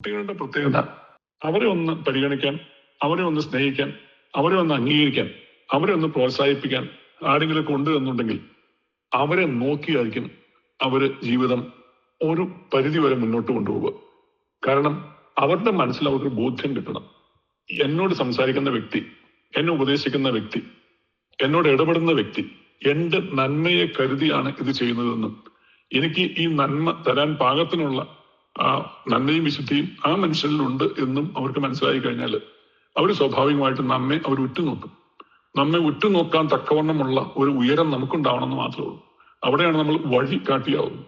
കുട്ടികളുടെ പ്രത്യേകത. അവരെ ഒന്ന് പരിഗണിക്കാൻ അവരെ ഒന്ന് സ്നേഹിക്കാൻ അവരെ ഒന്ന് അംഗീകരിക്കാൻ അവരെ ഒന്ന് പ്രോത്സാഹിപ്പിക്കാൻ ആരെങ്കിലും ഉണ്ട് എന്നുണ്ടെങ്കിൽ അവരെ നോക്കിയായിരിക്കും അവർ ജീവിതം ഒരു പരിധി വരെ മുന്നോട്ട് കൊണ്ടുപോവുക. കാരണം അവരുടെ മനസ്സിൽ അവർക്ക് ബോധ്യം കിട്ടണം. എന്നോട് സംസാരിക്കുന്ന വ്യക്തി എന്നെ ഉപദേശിക്കുന്ന വ്യക്തി എന്നോട് ഇടപെടുന്ന വ്യക്തി എന്റെ നന്മയെ കരുതിയാണ് ഇത് ചെയ്യുന്നതെന്നും എനിക്ക് ഈ നന്മ തരാൻ പാകത്തിനുള്ള ആ നന്മയും വിശുദ്ധിയും ആ മനുഷ്യനിലുണ്ട് എന്നും അവർക്ക് മനസ്സിലായി കഴിഞ്ഞാൽ അവർ സ്വാഭാവികമായിട്ട് നമ്മെ അവർ ഉറ്റുനോക്കും. നമ്മെ ഉറ്റുനോക്കാൻ തക്കവണ്ണമുള്ള ഒരു ഉയരം നമുക്കുണ്ടാവണമെന്ന് മാത്രമേ ഉള്ളൂ. അവിടെയാണ് നമ്മൾ വഴി കാട്ടിയാവുന്നത്.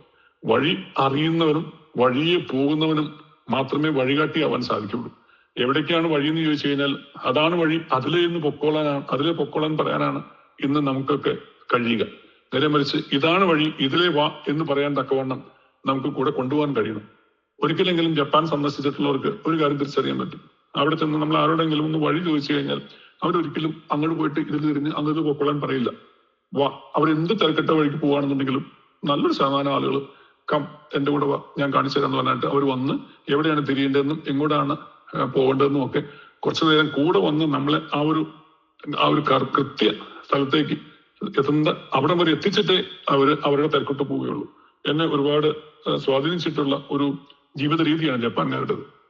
വഴി അറിയുന്നവനും വഴിയെ പോകുന്നവനും മാത്രമേ വഴികാട്ടിയാവാൻ സാധിക്കുള്ളൂ എവിടേക്കാണ് വഴി എന്ന് ചോദിച്ചു കഴിഞ്ഞാൽ അതാണ് വഴി അതിലെ ഇന്ന് പൊക്കോളാനാണ് അതിലെ പൊക്കോളാൻ പറയാനാണ് ഇന്ന് നമുക്കൊക്കെ കഴിയുക. നേരെ മറിച്ച് ഇതാണ് വഴി ഇതിലെ വാ എന്ന് പറയാൻ തക്കവണ്ണം നമുക്ക് കൂടെ കൊണ്ടുപോകാൻ കഴിയണം. ഒരിക്കലെങ്കിലും ജപ്പാൻ സന്ദർശിച്ചിട്ടുള്ളവർക്ക് ഒരു കാര്യം തിരിച്ചറിയാൻ പറ്റും. അവിടെ ചെന്ന് നമ്മൾ ആരോടെങ്കിലും ഒന്ന് വഴി ചോദിച്ചു കഴിഞ്ഞാൽ അവരൊരിക്കലും അങ്ങോട്ട് പോയിട്ട് ഇതിൽ തിരിഞ്ഞ് അങ്ങോട്ട് പൊക്കോളാൻ പറയില്ല. വാ അവരെന്ത് തിരക്കട്ട വഴിക്ക് പോവാണെന്നുണ്ടെങ്കിലും നല്ലൊരു ശതമാനം ആളുകൾ കം എന്റെ കൂടെ ഞാൻ കാണിച്ചു തരാന്ന് പറഞ്ഞിട്ട് അവർ വന്ന് എവിടെയാണ് തിരിയേണ്ടതെന്നും എങ്ങോട്ടാണ് പോകേണ്ടതെന്നും ഒക്കെ കുറച്ചു നേരം കൂടെ വന്ന് നമ്മളെ ആ ഒരു ആ ഒരു കൃത്യ സ്ഥലത്തേക്ക് എത്തുന്ന അവിടെ വരെ എത്തിച്ചിട്ടേ അവർ അവരുടെ തിരക്കിട്ട് പോവുകയുള്ളൂ. എന്നെ ഒരുപാട് സ്വാധീനിച്ചിട്ടുള്ള ഒരു ജീവിത രീതിയാണ് ജപ്പാൻകാരുടേത്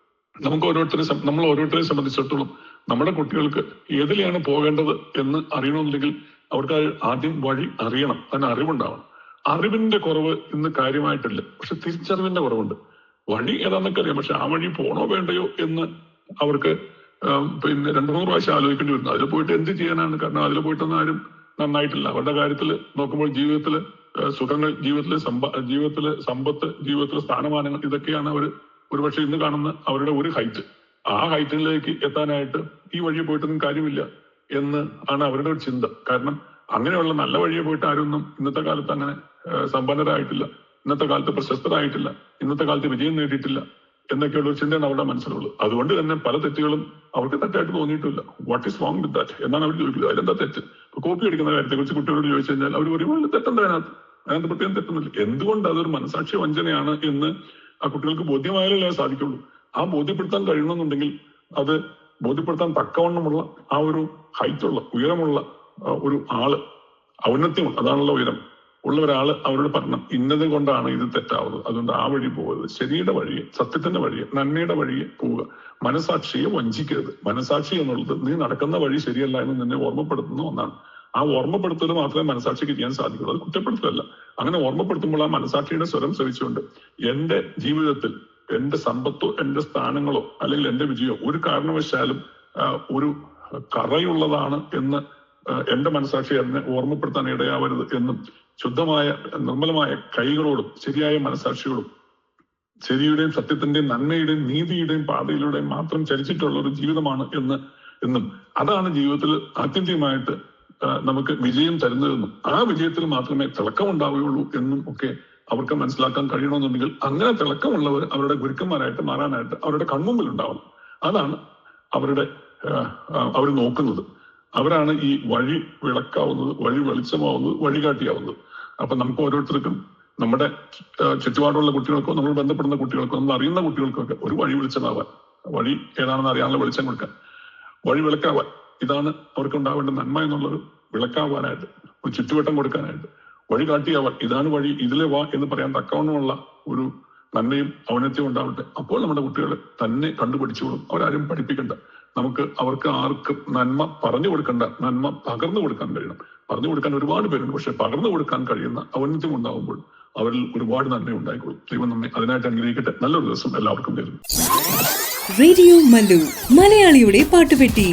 നമുക്ക് ഓരോരുത്തരെ നമ്മൾ ഓരോരുത്തരെ സംബന്ധിച്ചിടത്തോളം നമ്മുടെ കുട്ടികൾക്ക് ഏതിലെയാണ് പോകേണ്ടത് എന്ന് അറിയണമെന്നുണ്ടെങ്കിൽ അവർക്ക് ആദ്യം വഴി അറിയണം. അതിന് അറിവുണ്ടാവണം. അറിവിന്റെ കുറവ് ഇന്ന് കാര്യമായിട്ടില്ല. പക്ഷെ തിരിച്ചറിവിന്റെ കുറവുണ്ട്. വഴി ഏതാണെന്നൊക്കെ അറിയാം. പക്ഷെ ആ വഴി പോണോ വേണ്ടയോ എന്ന് അവർക്ക് പിന്നെ രണ്ടു മൂന്ന് പ്രാവശ്യം ആലോചിക്കേണ്ടി വരുന്നു. അതിൽ പോയിട്ട് എന്ത് ചെയ്യാനാണ്? കാരണം അതിൽ പോയിട്ടൊന്നും ആരും നന്നായിട്ടില്ല. അവരുടെ കാര്യത്തിൽ നോക്കുമ്പോൾ ജീവിതത്തിൽ സുഖങ്ങൾ ജീവിതത്തിലെ സമ്പ ജീവിതത്തിലെ സമ്പത്ത് ജീവിതത്തിലെ സ്ഥാനമാനങ്ങൾ ഇതൊക്കെയാണ് അവർ ഒരുപക്ഷെ ഇന്ന് കാണുന്ന അവരുടെ ഒരു ഹൈറ്റ് ആ ഹൈറ്റിലേക്ക് എത്താനായിട്ട് ഈ വഴി പോയിട്ടൊന്നും കാര്യമില്ല എന്ന് ആണ് അവരുടെ ഒരു ചിന്ത. കാരണം അങ്ങനെയുള്ള നല്ല വഴിയെ പോയിട്ട് ആരൊന്നും ഇന്നത്തെ കാലത്ത് അങ്ങനെ സമ്പന്നരായിട്ടില്ല. ഇന്നത്തെ കാലത്ത് പ്രശസ്തരായിട്ടില്ല. ഇന്നത്തെ കാലത്ത് വിജയം നേടിയിട്ടില്ല. എന്നൊക്കെയുള്ള ഒരു ചിന്തയാണ് അവരുടെ മനസ്സിലുള്ളത്. അതുകൊണ്ട് തന്നെ പല തെറ്റുകളും അവർക്ക് തെറ്റായിട്ട് തോന്നിയിട്ടില്ല. What is wrong with that എന്നാണ് അവർ ചോദിക്കുന്നത്. അതിലെന്താ തെറ്റ്? കോപ്പി അടിക്കുന്ന കാര്യത്തെ കുറിച്ച് കുട്ടികളോട് ചോദിച്ചു കഴിഞ്ഞാൽ അവർ ഒരുപാട് തെറ്റുണ്ട് അതിനകത്ത്? അതിനകത്ത് പ്രത്യേകം തെറ്റൊന്നുമില്ല. എന്തുകൊണ്ട് അതൊരു മനസാക്ഷി വഞ്ചനയാണ് എന്ന് ആ കുട്ടികൾക്ക് ബോധ്യമായാലേ സാധിക്കുള്ളൂ? ആ ബോധ്യപ്പെടുത്താൻ കഴിയണമെന്നുണ്ടെങ്കിൽ അത് ബോധ്യപ്പെടുത്താൻ തക്കവണ്ണമുള്ള ആ ഒരു ഹൈറ്റുള്ള ഉയരമുള്ള ഒരു ആൾ ഔന്നത്യം അതാണല്ലോ ഉയരം. ഉള്ള ഒരാൾ അവരോട് പറഞ്ഞു ഇന്നത് കൊണ്ടാണ് ഇത് തെറ്റാവുന്നത്. അതുകൊണ്ട് ആ വഴി പോകരുത്. ശരിയുടെ വഴിയെ സത്യത്തിന്റെ വഴിയെ നന്മയുടെ വഴിയെ പോവുക. മനസാക്ഷിയെ വഞ്ചിക്കരുത്. മനസാക്ഷി എന്നുള്ളത് നീ നടക്കുന്ന വഴി ശരിയല്ല എന്ന് നിന്നെ ഓർമ്മപ്പെടുത്തുന്ന ഒന്നാണ്. ആ ഓർമ്മപ്പെടുത്തൽ മാത്രമേ മനസാക്ഷിക്ക് ചെയ്യാൻ സാധിക്കുള്ളൂ. അത് കുറ്റപ്പെടുത്തലല്ല. അങ്ങനെ ഓർമ്മപ്പെടുത്തുമ്പോൾ ആ മനസാക്ഷിയുടെ സ്വരം ശ്രവിച്ചുകൊണ്ട് എന്റെ ജീവിതത്തിൽ എന്റെ സമ്പത്തോ എന്റെ സ്ഥാനങ്ങളോ അല്ലെങ്കിൽ എന്റെ വിജയമോ ഒരു കാരണവശാലും ഒരു കറയുള്ളതാണ് എന്ന് എന്റെ മനസാക്ഷി അതിനെ ഓർമ്മപ്പെടുത്താൻ ഇടയാവരുത് എന്നും ശുദ്ധമായ നിർമ്മലമായ കൈകളോടും ശരിയായ മനസാക്ഷിയോടും ശരിയുടെയും സത്യത്തിന്റെയും നന്മയുടെയും നീതിയുടെയും പാതയിലൂടെയും മാത്രം ചരിച്ചിട്ടുള്ള ഒരു ജീവിതമാണ് എന്ന് എന്നും അതാണ് ജീവിതത്തിൽ ആത്യന്തികമായിട്ട് നമുക്ക് വിജയം തരുന്നതെന്നും ആ വിജയത്തിൽ മാത്രമേ തിളക്കമുണ്ടാവുകയുള്ളൂ എന്നും ഒക്കെ അവർക്ക് മനസ്സിലാക്കാൻ കഴിയണമെന്നുണ്ടെങ്കിൽ അങ്ങനെ തിളക്കമുള്ളവർ അവരുടെ ഗുരുക്കന്മാരായിട്ട് മാറാനായിട്ട് അവരുടെ കൺമുമ്പിൽ ഉണ്ടാവണം അതാണ് അവരുടെ അവർ നോക്കുന്നത്. അവരാണ് ഈ വഴി വിളക്കാവുന്നത് വഴി വെളിച്ചമാവുന്നത് വഴികാട്ടിയാവുന്നത്. അപ്പൊ നമുക്ക് ഓരോരുത്തർക്കും നമ്മുടെ ചുറ്റുപാടുള്ള കുട്ടികൾക്കോ നമ്മൾ ബന്ധപ്പെടുന്ന കുട്ടികൾക്കോ നമ്മൾ അറിയുന്ന കുട്ടികൾക്കൊക്കെ ഒരു വഴി വെളിച്ചമാവാൻ വഴി ഏതാണെന്ന് അറിയാനുള്ള വെളിച്ചം കൊടുക്കാൻ. വഴി വിളക്കാവാൻ ഇതാണ് അവർക്ക് ഉണ്ടാവേണ്ട നന്മ എന്നുള്ളത്. വിളക്കാവാനായിട്ട് ഒരു ചുറ്റുവട്ടം കൊടുക്കാനായിട്ട്. വഴി കാട്ടിയാവാൻ ഇതാണ് വഴി ഇതിലെ വാ എന്ന് പറയാൻ തക്കവണ്ണമുള്ള ഒരു നന്മയും ഔന്നത്യവും ഉണ്ടാവട്ടെ. അപ്പോൾ നമ്മുടെ കുട്ടികൾ തന്നെ കണ്ടുപിടിച്ചോളും. അവരാരും പഠിപ്പിക്കണ്ട. നമുക്ക് അവർക്ക് ആർക്കും നന്മ പറഞ്ഞു കൊടുക്കണ്ട നന്മ പകർന്നു കൊടുക്കാൻ കഴിയണം. പറഞ്ഞു കൊടുക്കാൻ ഒരുപാട് പേരുണ്ട് പക്ഷെ പകർന്നു കൊടുക്കാൻ കഴിയുന്ന ഔന്നത്യം ഉണ്ടാകുമ്പോൾ അവരിൽ ഒരുപാട് നന്മ ഉണ്ടായിക്കോളും. ദൈവം നമ്മെ അതിനായിട്ട് അനുഗ്രഹിക്കട്ടെ. നല്ലൊരു ദിവസം എല്ലാവർക്കും തരുന്നു റേഡിയോ മലയാളിയുടെ പാട്ടുപെട്ടി.